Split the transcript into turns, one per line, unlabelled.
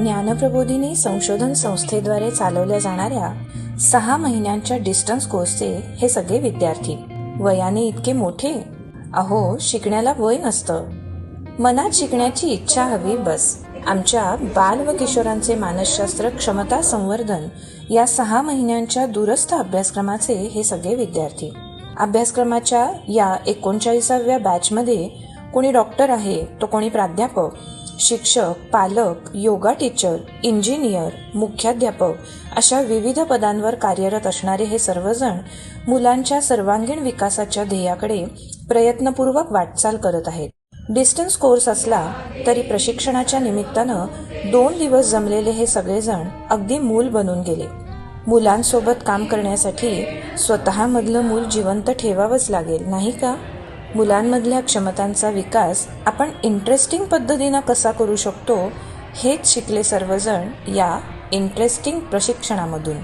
ज्ञानप्रबोधिनी संशोधन संस्थेद्वारे चालवल्या जाणाऱ्या सहा महिन्यांच्या डिस्टन्स कोर्सचे हे सगळे विद्यार्थी. वयाने इतके मोठे? अहो शिकण्याला वय नसतं. मनात शिकण्याची इच्छा हवी बस. आमच्या बाल व किशोरांचे मानसशास्त्र क्षमता संवर्धन या सहा महिन्यांच्या दूरस्थ अभ्यासक्रमाचे हे सगळे विद्यार्थी. अभ्यासक्रमाच्या या एकोणचाळीसाव्या बॅचमध्ये कोणी डॉक्टर आहे तो कोणी प्राध्यापक. शिक्षक पालक योगा टीचर इंजिनियर मुख्याध्यापक अशा विविध पदांवर कार्यरत असणारे हे सर्वजण मुलांच्या सर्वांगीण विकासाच्या ध्येयाकडे प्रयत्नपूर्वक वाटचाल करत आहेत. डिस्टन्स कोर्स असला तरी प्रशिक्षणाच्या निमित्तानं दोन दिवस जमलेले हे सगळेजण अगदी मूल बनून गेले. मुलांसोबत काम करण्यासाठी स्वतःमधलं मूल जिवंत ठेवावंच लागेल नाही का? मुलांमधल्या क्षमतांचा विकास आपण इंटरेस्टिंग पद्धतीनं कसा करू शकतो हेच शिकले सर्वजण या इंटरेस्टिंग प्रशिक्षणामधून.